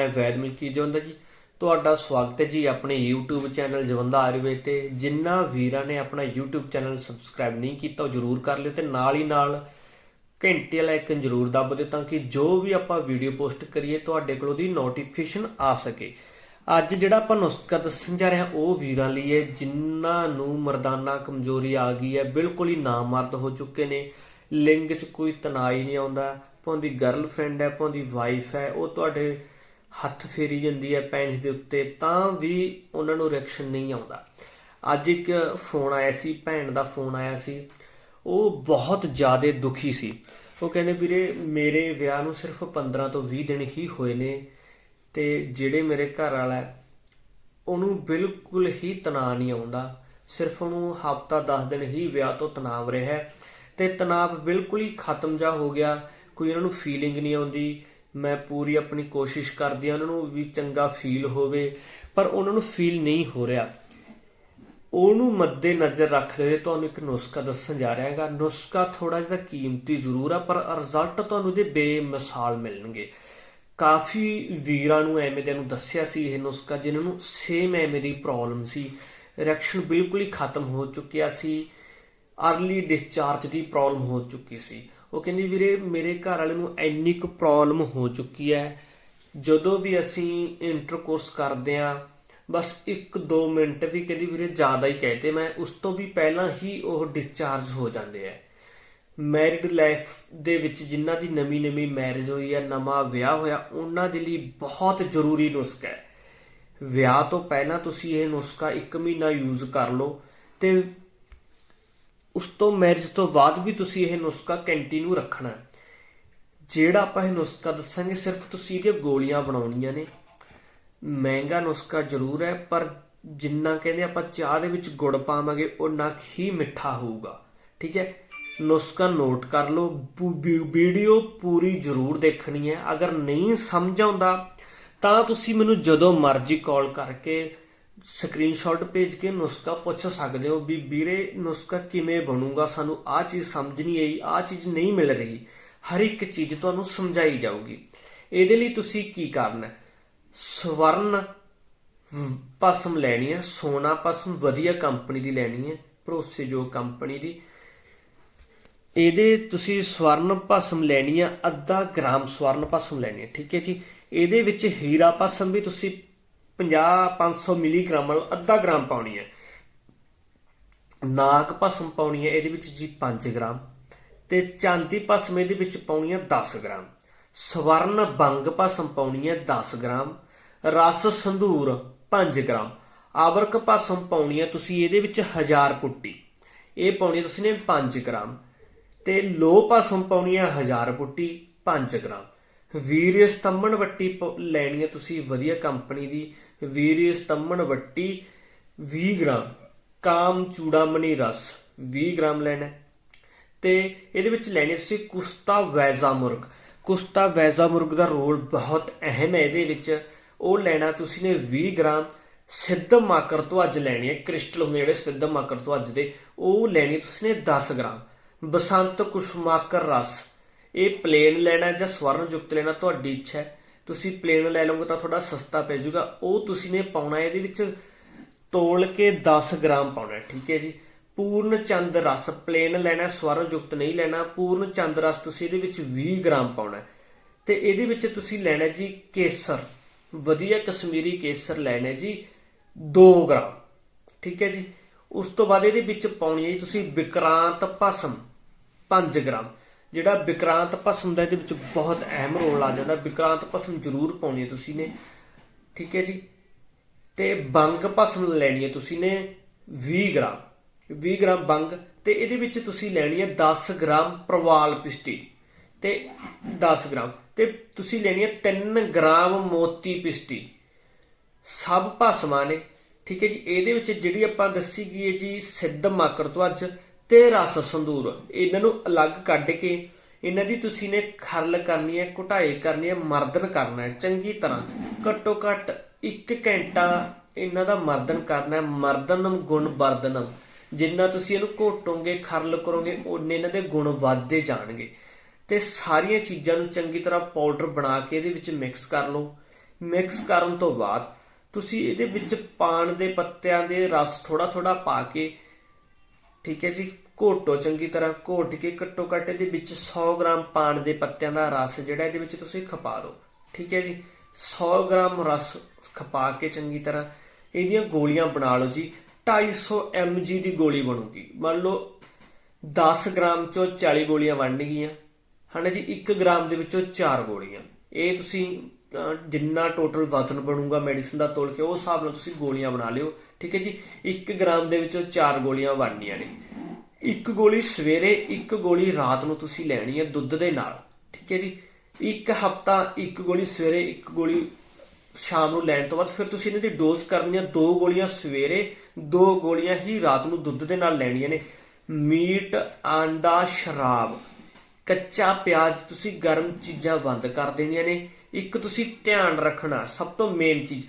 ਮੈਂ ਵੈਦ ਮਿਲਕੀ ਜਵੰਦਾ ਜੀ। ਤੁਹਾਡਾ ਸਵਾਗਤ ਹੈ ਜੀ ਆਪਣੇ YouTube ਚੈਨਲ ਜਵੰਦਾ ਆਯੁਰਵੇਦ ਤੇ। ਜਿਨ੍ਹਾਂ ਵੀਰਾਂ ਨੇ ਆਪਣਾ YouTube ਚੈਨਲ ਸਬਸਕ੍ਰਾਈਬ ਨਹੀਂ ਕੀਤਾ, ਉਹ ਜਰੂਰ ਕਰ ਲਿਓ ਤੇ ਨਾਲ ਹੀ ਨਾਲ ਘੰਟੀ ਵਾਲਾ ਆਈਕਨ ਜਰੂਰ ਦੱਬ ਦਿਓ ਤਾਂ ਕਿ ਜੋ ਵੀ ਆਪਾਂ ਵੀਡੀਓ ਪੋਸਟ ਕਰੀਏ, ਤੁਹਾਡੇ ਕੋਲ ਉਹਦੀ ਨੋਟੀਫਿਕੇਸ਼ਨ ਆ ਸਕੇ। ਅੱਜ ਜਿਹੜਾ ਆਪਾਂ ਨੁਸਖਾ ਦੱਸਣ ਜਾ ਰਹੇ ਹਾਂ, ਉਹ ਵੀਰਾਂ ਲਈ ਹੈ, ਜਿਨ੍ਹਾਂ ਨੂੰ ਮਰਦਾਨਾ ਕਮਜ਼ੋਰੀ ਆ ਗਈ ਹੈ, ਬਿਲਕੁਲ ਹੀ ਨਾਮਰਦ ਹੋ ਚੁੱਕੇ ਨੇ। ਲਿੰਗ 'ਚ ਕੋਈ ਤਣਾਈ ਨਹੀਂ ਆਉਂਦਾ। ਭਾਵੇਂ ਗਰਲਫ੍ਰੈਂਡ ਹੈ ਭਾਵੇਂ ਵਾਈਫ ਹੈ, ਉਹ ਤੁਹਾਡੇ ਹੱਥ ਫੇਰੀ ਜਾਂਦੀ ਹੈ ਪੈਂਜ ਦੇ ਉੱਤੇ, ਤਾਂ ਵੀ ਉਹਨਾਂ ਨੂੰ ਰਿਐਕਸ਼ਨ ਨਹੀਂ ਆਉਂਦਾ। ਅੱਜ ਇੱਕ ਫੋਨ ਆਇਆ ਸੀ, ਭੈਣ ਦਾ ਫੋਨ ਆਇਆ ਸੀ। ਉਹ ਬਹੁਤ ਜ਼ਿਆਦਾ ਦੁਖੀ ਸੀ। ਉਹ ਕਹਿੰਦੇ, ਵੀਰੇ, ਮੇਰੇ ਵਿਆਹ ਨੂੰ ਸਿਰਫ 15 ਤੋਂ 20 ਦਿਨ ਹੀ ਹੋਏ ਨੇ ਤੇ ਜਿਹੜੇ ਮੇਰੇ ਘਰ ਵਾਲਾ ਉਹਨੂੰ ਬਿਲਕੁਲ ਹੀ ਤਣਾਅ ਨਹੀਂ ਆਉਂਦਾ। ਸਿਰਫ ਉਹਨੂੰ ਹਫਤਾ 10 ਦਿਨ ਹੀ ਵਿਆਹ ਤੋਂ ਤਣਾਅ ਰਿਹਾ ਹੈ ਤੇ ਤਣਾਅ ਬਿਲਕੁਲ ਹੀ ਖਤਮ ਜਾ ਹੋ ਗਿਆ। ਕੋਈ ਉਹਨਾਂ ਨੂੰ ਫੀਲਿੰਗ ਨਹੀਂ ਆਉਂਦੀ ਮੈਂ ਪੂਰੀ ਆਪਣੀ ਕੋਸ਼ਿਸ਼ ਕਰਦੀ ਆ ਉਹਨਾਂ ਨੂੰ ਵੀ ਚੰਗਾ ਫੀਲ ਹੋਵੇ, ਪਰ ਉਹਨਾਂ ਨੂੰ ਫੀਲ ਨਹੀਂ ਹੋ ਰਿਹਾ। ਉਹਨੂੰ ਮੱਦੇ ਨਜ਼ਰ ਰੱਖਦੇ ਹੋਏ, ਤੁਹਾਨੂੰ ਇੱਕ ਨੁਸਖਾ ਦੱਸਣ ਜਾ ਰਿਹਾ ਹੈਗਾ। ਨੁਸਖਾ ਥੋੜਾ ਜਿਹਾ ਕੀਮਤੀ ਜ਼ਰੂਰ ਆ, ਪਰ ਰਿਜ਼ਲਟ ਤੁਹਾਨੂੰ ਦੇ ਬੇਮਿਸਾਲ ਮਿਲਣਗੇ। ਕਾਫੀ ਵੀਰਾਂ ਨੂੰ ਐਵੇਂ ਦੇ ਨੂੰ ਦੱਸਿਆ ਸੀ ਇਹ ਨੁਸਖਾ, ਜਿਨ੍ਹਾਂ ਨੂੰ ਸੇਮ ਐਵੇਂ ਦੀ ਪ੍ਰੋਬਲਮ ਸੀ। ਰਿਐਕਸ਼ਨ ਬਿਲਕੁਲ ਹੀ ਖਤਮ ਹੋ ਚੁੱਕਿਆ ਸੀ। ਅਰਲੀ ਡਿਸਚਾਰਜ ਦੀ ਪ੍ਰੋਬਲਮ ਹੋ ਚੁੱਕੀ ਸੀ। ਉਹ ਕਹਿੰਦੀ ਵੀਰੇ ਮੇਰੇ ਘਰ ਵਾਲੇ ਨੂੰ ਇੰਨੀ ਕੁ ਪ੍ਰੋਬਲਮ ਹੋ ਚੁੱਕੀ ਹੈ। ਜਦੋਂ ਵੀ ਅਸੀਂ ਇੰਟਰਕੋਰਸ ਕਰਦੇ ਆ ਬਸ 1-2 ਮਿੰਟ ਵੀ ਕਹਿੰਦੀ ਵੀਰੇ ਜ਼ਿਆਦਾ ਹੀ ਕਹਤੇ ਮੈਂ ਉਸ ਤੋਂ ਵੀ ਪਹਿਲਾਂ ਹੀ ਉਹ ਡਿਸਚਾਰਜ ਹੋ ਜਾਂਦੇ ਆ। ਮੈਰਿਡ ਲਾਈਫ ਦੇ ਵਿੱਚ ਜਿਨ੍ਹਾਂ ਦੀ ਨਵੀਂ ਨਵੀਂ ਮੈਰਿਜ ਹੋਈ ਹੈ ਨਵਾਂ ਵਿਆਹ ਹੋਇਆ, ਉਹਨਾਂ ਦੇ ਲਈ ਬਹੁਤ ਜ਼ਰੂਰੀ ਨੁਸਖਾ ਹੈ। ਵਿਆਹ ਤੋਂ ਪਹਿਲਾਂ ਤੁਸੀਂ ਇਹ ਨੁਸਖਾ 1 ਮਹੀਨਾ ਯੂਜ਼ ਕਰ ਲਓ ਤੇ ਉਸ ਤੋਂ ਮੈਰਿਜ ਤੋਂ ਬਾਅਦ ਵੀ ਤੁਸੀਂ ਇਹ ਨੁਸਖਾ ਕੰਟੀਨਿਊ ਰੱਖਣਾ ਹੈ। ਜਿਹੜਾ ਆਪਾਂ ਇਹ ਨੁਸਖਾ ਦੱਸਾਂਗੇ, ਸਿਰਫ ਤੁਸੀਂ ਇਹਦੀਆਂ ਗੋਲੀਆਂ ਬਣਾਉਣੀਆਂ ਨੇ। ਮਹਿੰਗਾ ਨੁਸਖਾ ਜ਼ਰੂਰ ਹੈ, ਪਰ ਜਿੰਨਾ ਕਹਿੰਦੇ ਆਪਾਂ ਚਾਹ ਦੇ ਵਿੱਚ ਗੁੜ ਪਾਵਾਂਗੇ ਉਨਾ ਹੀ ਮਿੱਠਾ ਹੋਊਗਾ। ਠੀਕ ਹੈ? ਨੁਸਖਾ ਨੋਟ ਕਰ ਲਓ ਵੀਡੀਓ ਪੂਰੀ ਜ਼ਰੂਰ ਦੇਖਣੀ ਹੈ। ਅਗਰ ਨਹੀਂ ਸਮਝ ਆਉਂਦਾ, ਤਾਂ ਤੁਸੀਂ ਮੈਨੂੰ ਜਦੋਂ ਮਰਜ਼ੀ ਕਾਲ ਕਰਕੇ ਸਕਰੀਨਸ਼ਾਟ ਭੇਜ ਕੇ ਨੁਸਖਾ ਪੁੱਛ ਸਕਦੇ ਹੋ ਵੀ ਵੀਰੇ ਨੁਸਖਾ ਕਿਵੇਂ ਬਣੂਗਾ? ਸਾਨੂੰ ਆਹ ਚੀਜ਼ ਸਮਝ ਨਹੀਂ ਆਈ, ਆਹ ਚੀਜ਼ ਨਹੀਂ ਮਿਲ ਰਹੀ। ਹਰ ਇੱਕ ਚੀਜ਼ ਤੁਹਾਨੂੰ ਸਮਝਾਈ ਜਾਊਗੀ। ਇਹਦੇ ਲਈ ਤੁਸੀਂ ਕੀ ਕਰਨਾ ਸਵਰਨ ਵ- ਭਸਮ ਲੈਣੀ ਹੈ, ਸੋਨਾ ਪਸਮ ਵਧੀਆ ਕੰਪਨੀ ਦੀ ਲੈਣੀ ਹੈ, ਭਰੋਸੇਯੋਗ ਕੰਪਨੀ ਦੀ। ਇਹਦੇ ਤੁਸੀਂ ਸਵਰਨ ਭਸਮ ਲੈਣੀ ਹੈ, ਅੱਧਾ ਗ੍ਰਾਮ ਸਵਰਨ ਭਸਮ ਲੈਣੀ ਹੈ, ਠੀਕ ਹੈ ਜੀ? ਇਹਦੇ ਵਿੱਚ ਹੀਰਾ ਭਸਮ ਵੀ ਤੁਸੀਂ 50 500 ਮਿਲੀਗ੍ਰਾਮ ਨਾਲ ਅੱਧਾ ਗ੍ਰਾਮ ਪਾਉਣੀ ਹੈ। ਨਾਗ ਭਸਮ ਪਾਉਣੀ ਹੈ, ਇਹਦੇ ਵਿੱਚ ਜੀ 5 ਗ੍ਰਾਮ ਤੇ ਚਾਂਦੀ ਭਸਮ ਇਹਦੇ ਵਿੱਚ ਪਾਉਣੀ ਹੈ 10 ਗ੍ਰਾਮ। ਸਵਰਨ ਬੰਗ ਭਸਮ ਪਾਉਣੀ ਹੈ 10 ਗ੍ਰਾਮ। ਰਸ ਸੰਧੂਰ 5 ਗ੍ਰਾਮ। ਆਵਰਕ ਭਸਮ ਪਾਉਣੀ ਹੈ ਤੁਸੀਂ ਇਹਦੇ ਵਿੱਚ 1000 ਪੁੱਟੀ। ਇਹ ਪਾਉਣੀ ਤੁਸੀਂ ਨੇ 5 ਗ੍ਰਾਮ ਤੇ ਲੋਹ ਭਸਮ ਪਾਉਣੀ ਹੈ 1000 ਪੁੱਟੀ 5 ਗ੍ਰਾਮ। ਵੀਰ ਸਤੰਭਣ ਵੱਟੀ ਪ- ਲੈਣੀ ਹੈ ਤੁਸੀਂ ਵਧੀਆ ਕੰਪਨੀ ਦੀ। ਵੀਰ ਸਤੰਭਣ ਵੱਟੀ 20 ਗ੍ਰਾਮ। ਕਾਮ ਚੂੜਾਮਣੀ ਰਸ 20 ਗ੍ਰਾਮ ਲੈਣਾ ਹੈ। ਤੇ ਇਹਦੇ ਵਿੱਚ ਲੈਣੀ ਤੁਸੀਂ ਕੁਸਤਾ ਵੈਜ਼ਾ ਮੁਰਗ। ਕੁਸਤਾ ਵੈਜ਼ਾ ਮੁਰਗ ਦਾ ਰੋਲ ਬਹੁਤ ਅਹਿਮ ਹੈ ਇਹਦੇ ਵਿੱਚ। ਉਹ ਲੈਣਾ ਤੁਸੀਂ ਨੇ 20 ਗ੍ਰਾਮ। ਸਿੱਧ ਮਾਕਰ ਤੋਂ ਅੱਜ ਲੈਣੀ ਹੈ, ਕ੍ਰਿਸਟਲ ਹੁੰਦੇ ਜਿਹੜੇ ਸਿੱਧ ਮਾਕਰ ਤੋਂ ਅੱਜ ਦੇ। ਉਹ ਲੈਣੀ ਤੁਸੀਂ ਨੇ 10 ਗ੍ਰਾਮ। ਬਸੰਤ ਕੁਸ਼ਮਾਕਰ ਰਸ ਇਹ ਪਲੇਨ ਲੈਣਾ ਜਾਂ ਸਵਰਨ ਯੁਕਤ ਲੈਣਾ ਤੁਹਾਡੀ ਇੱਛਾ ਹੈ। ਤੁਸੀਂ ਪਲੇਨ ਲੈ ਲਓਗੇ ਤਾਂ ਤੁਹਾਡਾ ਸਸਤਾ ਪੈ ਜਾਊਗਾ। ਉਹ ਤੁਸੀਂ ਨੇ ਪਾਉਣਾ ਇਹਦੇ ਵਿੱਚ ਤੋਲ ਕੇ 10 ਗ੍ਰਾਮ ਪਾਉਣਾ ਠੀਕ ਹੈ ਜੀ। ਪੂਰਨ ਚੰਦ ਰਸ ਪਲੇਨ ਲੈਣਾ ਹੈ, ਸਵਰਨ ਯੁਕਤ ਨਹੀਂ ਲੈਣਾ ਪੂਰਨ ਚੰਦ ਰਸ ਤੁਸੀਂ ਇਹਦੇ ਵਿੱਚ 20 ਗ੍ਰਾਮ ਪਾਉਣਾ ਤੇ ਇਹਦੇ ਵਿੱਚ ਤੁਸੀਂ ਲੈਣਾ ਜੀ ਕੇਸਰ ਵਧੀਆ ਕਸ਼ਮੀਰੀ ਕੇਸਰ ਲੈਣਾ ਜੀ 2 ਗ੍ਰਾਮ ਠੀਕ ਹੈ ਜੀ। ਉਸ ਤੋਂ ਬਾਅਦ ਇਹਦੇ ਵਿੱਚ ਪਾਉਣੀ ਹੈ ਜੀ ਤੁਸੀਂ ਵਿਕਰਾਂਤ ਭਸਮ 5 ਗ੍ਰਾਮ। ਜਿਹੜਾ ਵਿਕਰਾਂਤ ਭਸਮ ਦਾ ਇਹਦੇ ਵਿੱਚ ਬਹੁਤ ਅਹਿਮ ਰੋਲ ਆ ਜਾਂਦਾ। ਵਿਕਰਾਂਤ ਭਸਮ ਜ਼ਰੂਰ ਪਾਉਣੀ ਹੈ ਤੁਸੀਂ ਨੇ। ਠੀਕ ਹੈ ਜੀ? ਤੇ ਬੰਗ ਭਸਮ ਲੈਣੀ ਹੈ ਤੁਸੀਂ ਨੇ 20 ਗ੍ਰਾਮ। 20 ਗ੍ਰਾਮ ਬੰਗ ਤੇ ਇਹਦੇ ਵਿੱਚ ਤੁਸੀਂ ਲੈਣੀ ਹੈ 10 ਗ੍ਰਾਮ ਪ੍ਰਵਾਲ ਪਿਸਟੀ। ਤੇ 10 ਗ੍ਰਾਮ। ਤੇ ਤੁਸੀਂ ਲੈਣੀ ਹੈ 3 ਗ੍ਰਾਮ ਮੋਤੀ ਪਿਸਟੀ। ਸਭ ਭਸਮਾਂ ਨੇ। ਠੀਕ ਹੈ ਜੀ? ਇਹਦੇ ਵਿੱਚ ਜਿਹੜੀ ਆਪਾਂ ਦੱਸੀ ਗਈ ਹੈ ਜੀ ਸਿੱਧ ਮਾਕਰ ਤੋਂ ਅੱਜ ਤੇ ਰਸ ਸੰਧੂਰ ਇਹਨਾਂ ਨੂੰ ਅਲੱਗ ਕੱਢ ਕੇ, ਇਹਨਾਂ ਦੀ ਤੁਸੀਂ ਨੇ ਖਰਲ ਕਰਨੀ ਹੈ ਘੁਟਾਈ ਕਰਨੀ ਹੈ, ਮਰਦਨ ਕਰਨਾ ਹੈ। ਚੰਗੀ ਤਰ੍ਹਾਂ ਘੱਟੋ ਘੱਟ 1 ਘੰਟਾ ਇਹਨਾਂ ਦਾ ਮਰਦਨ ਕਰਨਾ ਹੈ। ਮਰਦਨਮ ਗੁਣ ਵਰਦਨਮ। ਜਿੰਨਾ ਤੁਸੀਂ ਇਹਨੂੰ ਘੋਟੋਗੇ, ਖਰਲ ਕਰੋਗੇ, ਓਨੇ ਇਹਨਾਂ ਦੇ ਗੁਣ ਵੱਧਦੇ ਜਾਣਗੇ। ਤੇ ਸਾਰੀਆਂ ਚੀਜ਼ਾਂ ਨੂੰ ਚੰਗੀ ਤਰ੍ਹਾਂ ਪਾਊਡਰ ਬਣਾ ਕੇ ਇਹਦੇ ਵਿੱਚ ਮਿਕਸ ਕਰ ਲਓ। ਮਿਕਸ ਕਰਨ ਤੋਂ ਬਾਅਦ ਤੁਸੀਂ ਇਹਦੇ ਵਿੱਚ ਪਾਣ ਦੇ ਪੱਤਿਆਂ ਦੇ ਰਸ ਥੋੜਾ ਥੋੜਾ ਪਾ ਕੇ ਠੀਕ ਹੈ ਜੀ, ਘੋਟੋ ਚੰਗੀ ਤਰ੍ਹਾਂ ਘੋਟ ਕੇ ਘੱਟੋ ਘੱਟ ਇਹਦੇ ਵਿੱਚ 100 ਗ੍ਰਾਮ ਪਾਨ ਦੇ ਪੱਤਿਆਂ ਦਾ ਰਸ ਜਿਹੜਾ ਇਹਦੇ ਵਿੱਚ ਤੁਸੀਂ ਖਪਾ ਦਿਓ, ਠੀਕ ਹੈ ਜੀ। 100 ਗ੍ਰਾਮ ਰਸ ਖਪਾ ਕੇ ਚੰਗੀ ਤਰ੍ਹਾਂ ਇਹਦੀਆਂ ਗੋਲੀਆਂ ਬਣਾ ਲਓ ਜੀ 250 mg ਦੀ ਗੋਲੀ ਬਣੂਗੀ। ਮੰਨ ਲਓ 10 ਗ੍ਰਾਮ ਚੋਂ 40 ਗੋਲੀਆਂ ਬਣਨਗੀਆਂ ਹਨਾ ਜੀ 1 ਗ੍ਰਾਮ ਦੇ ਵਿੱਚੋਂ 4 ਗੋਲੀਆਂ। ਇਹ ਤੁਸੀਂ ਜਿੰਨਾ ਟੋਟਲ ਵਜ਼ਨ ਬਣੂਗਾ ਮੈਡੀਸਨ ਦਾ ਤੋਲ ਕੇ ਉਸ ਹਿਸਾਬ ਨਾਲ ਤੁਸੀਂ ਗੋਲੀਆਂ ਬਣਾ ਲਿਓ। ਠੀਕ ਹੈ ਜੀ? 1 ਗ੍ਰਾਮ ਦੇ ਵਿੱਚੋਂ 4 ਗੋਲੀਆਂ ਬਣਨੀਆਂ ਨੇ। ਇੱਕ ਗੋਲੀ ਸਵੇਰੇ, ਇੱਕ ਗੋਲੀ ਰਾਤ ਨੂੰ ਤੁਸੀਂ ਲੈਣੀ ਹੈ ਦੁੱਧ ਦੇ ਨਾਲ। ਠੀਕ ਹੈ ਜੀ? ਇੱਕ ਹਫਤਾ ਇੱਕ ਗੋਲੀ ਸਵੇਰੇ, ਇੱਕ ਗੋਲੀ ਸ਼ਾਮ ਨੂੰ ਲੈਣ ਤੋਂ ਬਾਅਦ ਫਿਰ ਤੁਸੀਂ ਇਹਨਾਂ ਦੀ ਡੋਜ਼ ਕਰਨੀ ਹੈ ਦੋ ਗੋਲੀਆਂ ਸਵੇਰੇ, ਦੋ ਗੋਲੀਆਂ ਹੀ ਰਾਤ ਨੂੰ ਦੁੱਧ ਦੇ ਨਾਲ ਲੈਣੀਆਂ ਨੇ। ਮੀਟ, ਆਂਡਾ, ਸ਼ਰਾਬ। ਕੱਚਾ ਪਿਆਜ਼ ਤੁਸੀਂ ਗਰਮ ਚੀਜ਼ਾਂ ਬੰਦ ਕਰ ਦੇਣੀਆਂ ਨੇ। ਇੱਕ ਤੁਸੀਂ ਧਿਆਨ ਰੱਖਣਾ, ਸਭ ਤੋਂ ਮੇਨ ਚੀਜ਼।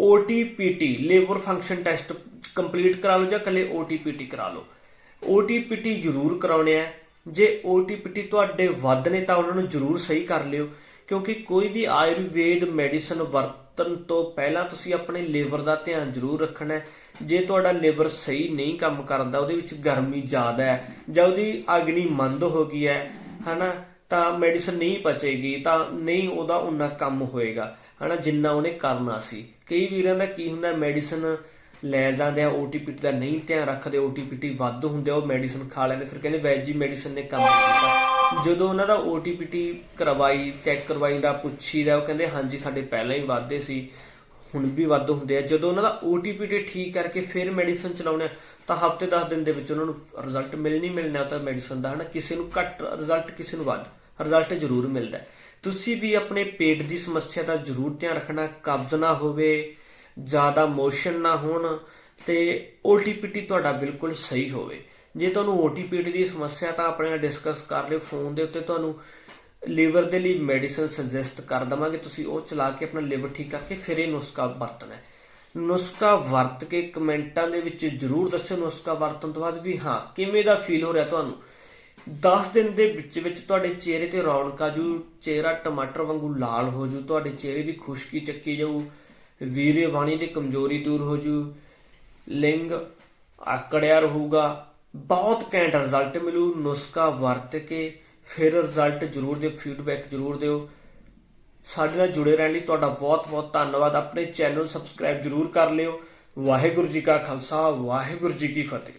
OTPT labour function test complete ਕਰਾ ਲਓ ਜਾਂ ਕੱਲੇ OTPT ਕਰਾ ਲਓ। OTPT ਜ਼ਰੂਰ ਕਰਾਉਣੇ ਆ। ਜੇ OTPT ਤੁਹਾਡੇ ਵੱਧ ਨੇ ਤਾਂ ਉਹਨਾਂ ਨੂੰ ਜ਼ਰੂਰ ਸਹੀ ਕਰ ਲਿਓ, ਕਿਉਂਕਿ ਕੋਈ ਵੀ ਆਯੁਰਵੇਦ ਮੈਡੀਸਨ ਵਰਤਣ ਤੋਂ ਪਹਿਲਾਂ ਤੁਸੀਂ ਆਪਣੇ ਲਿਵਰ ਦਾ ਧਿਆਨ ਜ਼ਰੂਰ ਰੱਖਣਾ ਹੈ। ਜੇ ਤੁਹਾਡਾ ਲਿਵਰ ਸਹੀ ਨਹੀਂ ਕੰਮ ਕਰਦਾ ਉਹਦੇ ਵਿੱਚ ਗਰਮੀ ਜ਼ਿਆਦਾ ਹੈ ਜਾਂ ਉਹਦੀ ਅਗਨੀ ਮੰਦ ਹੋ ਗਈ ਹੈ, ਹਨਾ, ਤਾਂ ਮੈਡੀਸਨ ਨਹੀਂ ਪਚੇਗੀ, ਤਾਂ ਨਹੀਂ ਉਹਦਾ ਉਨਾ ਕੰਮ ਹੋਏਗਾ। ਹਨਾ, ਜਿੰਨਾ ਉਹਨੇ ਕਰਨਾ ਸੀ। ਕਈ ਵੀਰਾਂ ਦਾ ਕੀ ਹੁੰਦਾ ਮੈਡੀਸਨ ਲੈ ਜਾਂਦੇ ਆ OTPT ਦਾ ਨਹੀਂ ਧਿਆਨ ਰੱਖਦੇ OTPT ਵੱਧ ਹੁੰਦੇ ਉਹ ਮੈਡੀਸਨ ਖਾ ਲੈਂਦੇ। ਫਿਰ ਕਹਿੰਦੇ ਵੈਜੀ ਮੈਡੀਸਨ ਨੇ ਕੰਮ ਕੀਤਾ। ਜਦੋਂ ਉਹਨਾਂ ਦਾ OTPT ਕਰਵਾਈ ਚੈੱਕ ਕਰਵਾਈ ਦਾ ਪੁੱਛੀ ਦਾ ਉਹ ਕਹਿੰਦੇ, ਹਾਂਜੀ, ਸਾਡੇ ਪਹਿਲਾਂ ਹੀ ਵਾਧੇ ਸੀ, ਹੁਣ ਵੀ ਵੱਧ ਹੁੰਦੇ ਆ। ਜਦੋਂ ਉਹਨਾਂ ਦਾ OTPT ਠੀਕ ਕਰਕੇ ਫਿਰ ਮੈਡੀਸਨ ਚਲਾਉਣਾ ਤਾਂ ਹਫ਼ਤੇ 10 ਦਿਨ ਦੇ ਵਿੱਚ ਉਹਨਾਂ ਨੂੰ ਰਿਜ਼ਲਟ ਮਿਲ ਨਹੀਂ ਮਿਲਣਾ, ਤਾਂ ਮੈਡੀਸਨ ਦਾ, ਹਨਾ, ਕਿਸੇ ਨੂੰ ਘੱਟ ਰਿਜ਼ਲਟ ਕਿਸੇ ਨੂੰ ਵੱਧ ਰਿਜ਼ਲਟ ਜ਼ਰੂਰ ਮਿਲਦਾ। ਤੁਸੀਂ ਵੀ ਆਪਣੇ ਪੇਟ ਦੀ ਸਮੱਸਿਆ ਦਾ ਜ਼ਰੂਰ ਧਿਆਨ ਰੱਖਣਾ, ਕਬਜ਼ ਨਾ ਹੋਵੇ, ਜ਼ਿਆਦਾ ਮੋਸ਼ਨ ਨਾ ਹੋਣ ਤੇ OTPT ਤੁਹਾਡਾ ਬਿਲਕੁਲ ਸਹੀ ਹੋਵੇ। ਜੇ ਤੁਹਾਨੂੰ OTPT ਦੀ ਸਮੱਸਿਆ ਤਾਂ ਆਪਣੇ ਨਾਲ ਡਿਸਕਸ ਕਰ ਲਿਓ ਫੋਨ ਦੇ ਉੱਤੇ ਤੁਹਾਨੂੰ ਲੀਵਰ ਦੇ ਲਈ ਮੈਡੀਸਨ ਸੁਜੈਸਟ ਕਰ ਦਵਾਂਗੇ। ਤੁਸੀਂ ਉਹ ਚਲਾ ਕੇ ਆਪਣਾ ਲਿਵਰ ਠੀਕ ਕਰਕੇ ਫਿਰ ਇਹ ਨੁਸਖਾ ਵਰਤਣਾ ਹੈ। ਨੁਸਖਾ ਵਰਤ ਕੇ ਕਮੈਂਟਾਂ ਦੇ ਵਿੱਚ ਜਰੂਰ ਦੱਸਿਓ, ਨੁਸਖਾ ਵਰਤਣ ਤੋਂ ਬਾਅਦ ਵੀ ਹਾਂ, ਕਿਵੇਂ ਦਾ ਫੀਲ ਹੋ ਰਿਹਾ ਤੁਹਾਨੂੰ? 10 ਦਿਨ ਦੇ ਵਿੱਚ ਵਿੱਚ ਤੁਹਾਡੇ ਚਿਹਰੇ ਤੇ ਰੌਣਕ ਆ ਜੂ, ਚਿਹਰਾ ਟਮਾਟਰ ਵਾਂਗੂ ਲਾਲ ਹੋ ਜੂ, ਤੁਹਾਡੇ ਚਿਹਰੇ ਦੀ ਖੁਸ਼ਕੀ ਚੱਕੀ ਜਾਊ, ਵੀਰੇ ਬਾਣੀ ਦੀ ਕਮਜ਼ੋਰੀ ਦੂਰ ਹੋ ਜੂ, ਲਿੰਗ ਆਕੜਿਆ ਰਹੂਗਾ, ਬਹੁਤ ਘੈਂਟ ਰਿਜ਼ਲਟ ਮਿਲੂ, ਨੁਸਖਾ ਵਰਤ ਕੇ ਫਿਰ ਰਿਜ਼ਲਟ ਜ਼ਰੂਰ ਦਿਓ ਫੀਡਬੈਕ ਜ਼ਰੂਰ ਦਿਓ। ਸਾਡੇ ਨਾਲ ਜੁੜੇ ਰਹਿਣ ਲਈ ਤੁਹਾਡਾ ਬਹੁਤ ਬਹੁਤ ਧੰਨਵਾਦ, ਆਪਣੇ ਚੈਨਲ ਸਬਸਕ੍ਰਾਈਬ ਜ਼ਰੂਰ ਕਰ ਲਿਓ। ਵਾਹਿਗੁਰੂ ਜੀ ਕਾ ਖਾਲਸਾ, ਵਾਹਿਗੁਰੂ ਜੀ ਕੀ ਫਤਿਹ।